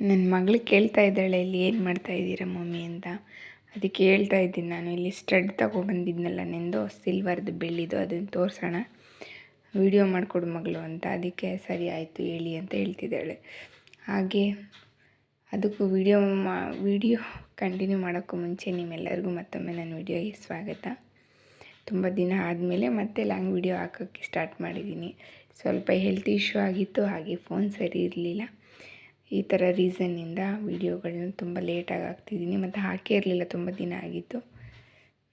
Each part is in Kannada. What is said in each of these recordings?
ನನ್ನ ಮಗಳು ಕೇಳ್ತಾ ಇದ್ದಾಳೆ, ಇಲ್ಲಿ ಏನು ಮಾಡ್ತಾ ಇದ್ದೀರಾ ಮಮ್ಮಿ? ಅಂತ. ಅದಕ್ಕೆ ಹೇಳ್ತಾ ಇದ್ದೀನಿ ನಾನು, ಇಲ್ಲಿ ಸ್ಟಡ್ ತಗೊಬಂದಿದ್ನಲ್ಲ ನಿಂದು ಸಿಲ್ವರ್ದು ಬೆಳ್ಳಿದು, ಅದನ್ನು ತೋರಿಸೋಣ. ವಿಡಿಯೋ ಮಾಡಿಕೊಡು ಮಗಳು ಅಂತ. ಅದಕ್ಕೆ ಸರಿ ಆಯಿತು, ಹೇಳಿ ಅಂತ ಹೇಳ್ತಿದ್ದಾಳೆ. ಹಾಗೆ ಅದಕ್ಕೂ ವಿಡಿಯೋ ಮಾ, ವಿಡಿಯೋ ಕಂಟಿನ್ಯೂ ಮಾಡೋಕ್ಕೂ ಮುಂಚೆ ನಿಮ್ಮೆಲ್ಲರಿಗೂ ಮತ್ತೊಮ್ಮೆ ನನ್ನ ವಿಡಿಯೋಗೆ ಸ್ವಾಗತ. ತುಂಬ ದಿನ ಆದಮೇಲೆ ಮತ್ತೆ ಲಾಂಗ್ ವಿಡಿಯೋ ಹಾಕೋಕ್ಕೆ ಸ್ಟಾರ್ಟ್ ಮಾಡಿದ್ದೀನಿ. ಸ್ವಲ್ಪ ಹೆಲ್ತ್ ಇಶ್ಯೂ ಆಗಿತ್ತು, ಹಾಗೆ ಫೋನ್ ಸರಿ ಇರಲಿಲ್ಲ. ಈ ಥರ ರೀಸನ್ನಿಂದ ವೀಡಿಯೋಗಳನ್ನ ತುಂಬ ಲೇಟಾಗಿ ಹಾಕ್ತಿದ್ದೀನಿ. ಮತ್ತು ಹಾಕೇ ಇರಲಿಲ್ಲ, ತುಂಬ ದಿನ ಆಗಿತ್ತು.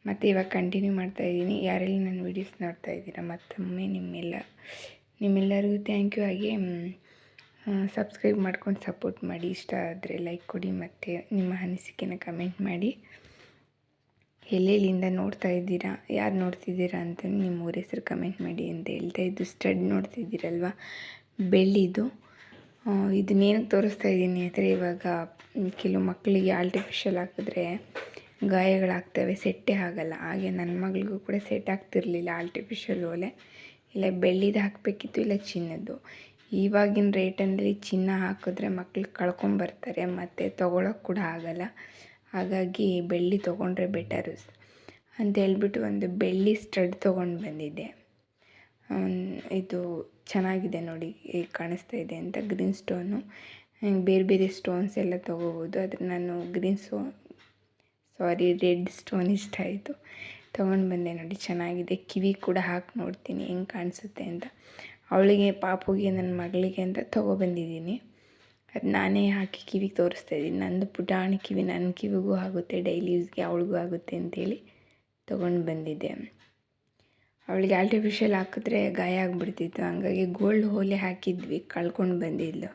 ಮತ್ತು ಇವಾಗ ಕಂಟಿನ್ಯೂ ಮಾಡ್ತಾಯಿದ್ದೀನಿ ಯಾರೆಲ್ಲ ನನ್ನ ವೀಡಿಯೋಸ್ ನೋಡ್ತಾ ಇದ್ದೀರಾ, ಮತ್ತೊಮ್ಮೆ ನಿಮ್ಮೆಲ್ಲ, ನಿಮ್ಮೆಲ್ಲರಿಗೂ ಥ್ಯಾಂಕ್ ಯು ಹಾಗೆ ಸಬ್ಸ್ಕ್ರೈಬ್ ಮಾಡ್ಕೊಂಡು ಸಪೋರ್ಟ್ ಮಾಡಿ. ಇಷ್ಟ ಆದರೆ ಲೈಕ್ ಕೊಡಿ, ಮತ್ತು ನಿಮ್ಮ ಅನಿಸಿಕೆನ ಕಮೆಂಟ್ ಮಾಡಿ. ಎಲ್ಲೆಲ್ಲಿಂದ ನೋಡ್ತಾ ಇದ್ದೀರಾ, ಯಾರು ನೋಡ್ತಿದ್ದೀರಾ ಅಂತ ನಿಮ್ಮ ಊರ ಹೆಸರು ಕಮೆಂಟ್ ಮಾಡಿ ಅಂತ ಹೇಳ್ತಾ ಇದ್ದು ಸ್ಟಡ್ ನೋಡ್ತಿದ್ದೀರಲ್ವ? ಬೆಳ್ಳಿದು ಇದನ್ನೇನಕ್ಕೆ ತೋರಿಸ್ತಾ ಇದ್ದೀನಿ ಅಂದರೆ ಇವಾಗ ಕೆಲವು ಮಕ್ಕಳಿಗೆ ಆರ್ಟಿಫಿಷಿಯಲ್ ಹಾಕಿದ್ರೆ ಗಾಯಗಳಾಗ್ತವೆ, ಸೆಟ್ಟೇ ಆಗಲ್ಲ. ಹಾಗೆ ನನ್ನ ಮಗಳಿಗೂ ಕೂಡ ಸೆಟ್ ಆಗ್ತಿರಲಿಲ್ಲ ಆರ್ಟಿಫಿಷಿಯಲ್ ಓಲೆ. ಇಲ್ಲ, ಬೆಳ್ಳಿದು ಹಾಕಬೇಕಿತ್ತು, ಇಲ್ಲ ಚಿನ್ನದ್ದು. ಇವಾಗಿನ ರೇಟಲ್ಲಿ ಚಿನ್ನ ಹಾಕಿದ್ರೆ ಮಕ್ಳು ಕಳ್ಕೊಂಬರ್ತಾರೆ ಮತ್ತು ತೊಗೊಳಕ್ಕೆ ಕೂಡ ಆಗಲ್ಲ. ಹಾಗಾಗಿ ಬೆಳ್ಳಿ ತೊಗೊಂಡ್ರೆ ಬೆಟರು ಅಂತ ಹೇಳ್ಬಿಟ್ಟು ಒಂದು ಬೆಳ್ಳಿ ಸ್ಟಡ್ ತೊಗೊಂಡು ಬಂದಿದ್ದೆ. ಇದು ಚೆನ್ನಾಗಿದೆ ನೋಡಿ ಕಾಣಿಸ್ತಾ ಇದೆ ಅಂತ ಗ್ರೀನ್ ಸ್ಟೋನು ಬೇರೆ ಬೇರೆ ಸ್ಟೋನ್ಸ್ ಎಲ್ಲ ತೊಗೋಬೋದು, ಆದರೆ ನಾನು ಗ್ರೀನ್ ಸ್ಟೋ ಸಾರಿ, ರೆಡ್ ಸ್ಟೋನ್ ಇಷ್ಟ ಆಯಿತು. ತೊಗೊಂಡು ಬಂದೆ ನೋಡಿ, ಚೆನ್ನಾಗಿದೆ. ಕಿವಿ ಕೂಡ ಹಾಕಿ ನೋಡ್ತೀನಿ, ಹೆಂಗೆ ಕಾಣಿಸುತ್ತೆ ಅಂತ. ಅವಳಿಗೆ, ಪಾಪುಗೆ ನನ್ನ ಮಗಳಿಗೆ ಅಂತ ತೊಗೊಬಂದಿದ್ದೀನಿ ಅದು ನಾನೇ ಹಾಕಿ ಕಿವಿಗೆ ತೋರಿಸ್ತಾ ಇದ್ದೀನಿ. ನಂದು ಪುಟಾಣಿ ಕಿವಿ ನನ್ನ ಕಿವಿಗೂ ಆಗುತ್ತೆ, ಡೈಲಿ ಯೂಸ್ಗೆ ಅವಳಿಗೂ ಆಗುತ್ತೆ ಅಂತೇಳಿ ತೊಗೊಂಡು ಬಂದಿದ್ದೆ. ಅವಳಿಗೆ ಆರ್ಟಿಫಿಷಿಯಲ್ ಹಾಕಿದ್ರೆ ಗಾಯ ಆಗಿಬಿಡ್ತಿತ್ತು. ಹಂಗಾಗಿ ಗೋಲ್ಡ್ ಹೋಲೆ ಹಾಕಿದ್ವಿ, ಕಳ್ಕೊಂಡು ಬಂದಿದ್ಲು.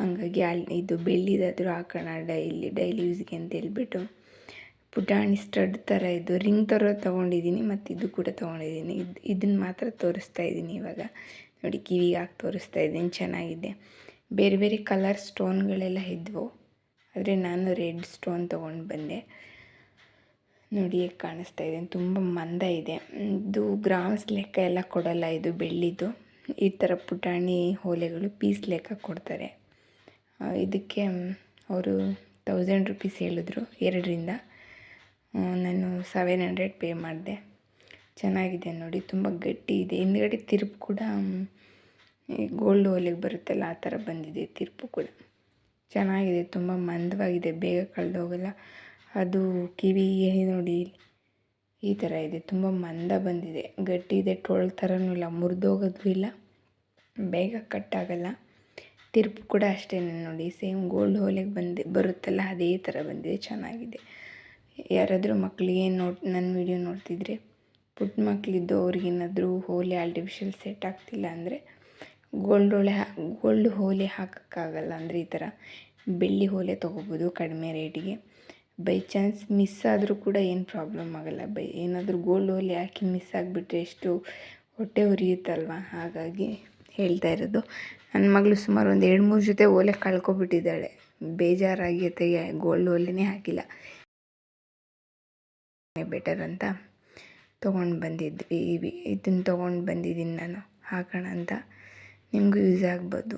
ಹಂಗಾಗಿ ಅಲ್ಲಿ ಇದು ಬೆಳ್ಳಿದಾದರೂ ಹಾಕೋಣ, ಡೈಲಿ ಡೈಲಿ ಯೂಸ್ಗೆ ಅಂತ ಹೇಳ್ಬಿಟ್ಟು. ಪುಟಾಣಿ ಸ್ಟಡ್ ಥರ ಇದು ರಿಂಗ್ ಥರ ತೊಗೊಂಡಿದ್ದೀನಿ ಮತ್ತು ಇದು ಕೂಡ ತೊಗೊಂಡಿದ್ದೀನಿ. ಇದು ಇದನ್ನು ಮಾತ್ರ ತೋರಿಸ್ತಾ ಇದ್ದೀನಿ ಇವಾಗ. ನೋಡಿ ಕಿವಿಗೆ ಹಾಕಿ ತೋರಿಸ್ತಾ ಇದ್ದೀನಿ, ಚೆನ್ನಾಗಿದೆ. ಬೇರೆ ಬೇರೆ ಕಲರ್ ಸ್ಟೋನ್ಗಳೆಲ್ಲ ಇದ್ವು. ಆದರೆ ನಾನು ರೆಡ್ ಸ್ಟೋನ್ ತೊಗೊಂಡು ಬಂದೆ. ನೋಡಿ ಹೇಗೆ ಕಾಣಿಸ್ತಾ ಇದೆ. ತುಂಬ ಮಂದ ಇದೆ. ಇದು ಗ್ರಾಮ್ಸ್ ಲೆಕ್ಕ ಎಲ್ಲ ಕೊಡಲ್ಲ ಇದು ಬೆಳ್ಳಿದು. ಈ ಥರ ಪುಟಾಣಿ ಓಲೆಗಳು ಪೀಸ್ ಲೆಕ್ಕ ಕೊಡ್ತಾರೆ. ಇದಕ್ಕೆ, ಅವರು ತೌಸಂಡ್ ರುಪೀಸ್ ಹೇಳಿದ್ರು ಎರಡರಿಂದ. ನಾನು ಸೆವೆನ್ ಹಂಡ್ರೆಡ್ ಪೇ ಮಾಡಿದೆ. ಚೆನ್ನಾಗಿದೆ ನೋಡಿ, ತುಂಬ ಗಟ್ಟಿ ಇದೆ. ಹಿಂದ್ಗಡೆ ತಿರುಪು ಕೂಡ ಗೋಲ್ಡ್ ಓಲೆಗೆ ಬರುತ್ತಲ್ಲ, ಆ ಥರ ಬಂದಿದೆ ತಿರುಪು ಕೂಡ. ಚೆನ್ನಾಗಿದೆ, ತುಂಬ ಮಂದವಾಗಿದೆ, ಬೇಗ ಕಳೆದೋಗಲ್ಲ ಅದು ಕಿವಿ ನೋಡಿ, ಈ ಥರ ಇದೆ, ತುಂಬ ಮಂದ ಬಂದಿದೆ. ಗಟ್ಟಿ ಇದೆ ಟೋಳ್ ಥರನೂ ಇಲ್ಲ, ಮುರಿದೋಗೋದು ಇಲ್ಲ, ಬೇಗ ಕಟ್ಟಾಗಲ್ಲ ತಿರುಪು ಕೂಡ ಅಷ್ಟೇ ನೋಡಿ, ಸೇಮ್ ಗೋಲ್ಡ್ ಹೋಲಿಗೆ ಬಂದು, ಬರುತ್ತಲ್ಲ, ಅದೇ ಥರ ಬಂದಿದೆ, ಚೆನ್ನಾಗಿದೆ. ಯಾರಾದರೂ ಮಕ್ಕಳಿಗೆ ನೋಡಿ ನನ್ನ ವೀಡಿಯೋ ನೋಡ್ತಿದ್ರೆ ಪುಟ್ಟ ಮಕ್ಕಳಿದ್ದು ಅವ್ರಿಗೇನಾದರೂ ಹೋಲಿ ಆರ್ಟಿಫಿಷಿಯಲ್ ಸೆಟ್ ಆಗ್ತಿಲ್ಲ ಅಂದರೆ ಗೋಲ್ಡ್ ಓಲೆ ಗೋಲ್ಡ್ ಹೋಲಿ ಹಾಕೋಕ್ಕಾಗಲ್ಲ ಅಂದರೆ ಈ ಥರ ಬೆಳ್ಳಿ ಹೋಲೆ ತೊಗೋಬೋದು ಕಡಿಮೆ ರೇಟಿಗೆ ಬೈ ಚಾನ್ಸ್ ಮಿಸ್ ಆದರೂ ಕೂಡ ಏನು ಪ್ರಾಬ್ಲಮ್ ಆಗಲ್ಲ. ಬೈ ಏನಾದರೂ ಗೋಲ್ಡ್ ಹೋಲಿ ಹಾಕಿ ಮಿಸ್ ಆಗಿಬಿಟ್ರೆ ಎಷ್ಟು ಹೊಟ್ಟೆ ಉರಿಯುತ್ತಲ್ವ? ಹಾಗಾಗಿ ಹೇಳ್ತಾ ಇರೋದು. ನನ್ನ ಮಗಳು ಸುಮಾರು ಒಂದು ಎರಡು ಮೂರು ಜೊತೆ ಓಲೆ ಕಳ್ಕೊಬಿಟ್ಟಿದ್ದಾಳೆ. ಬೇಜಾರಾಗಿ ತೆಗೆ ಗೋಲ್ಡ್ ಓಲೆನೇ ಹಾಕಿಲ್ಲ. ಬೆಟರ್ ಅಂತ ತೊಗೊಂಡು ಬಂದಿದ್ವಿ. ಇದನ್ನು ತೊಗೊಂಡು ಬಂದಿದ್ದೀನಿ ನಾನು. ಹಾಕೋಣ ಅಂತ. ನಿಮಗೂ ಯೂಸ್ ಆಗ್ಬೋದು.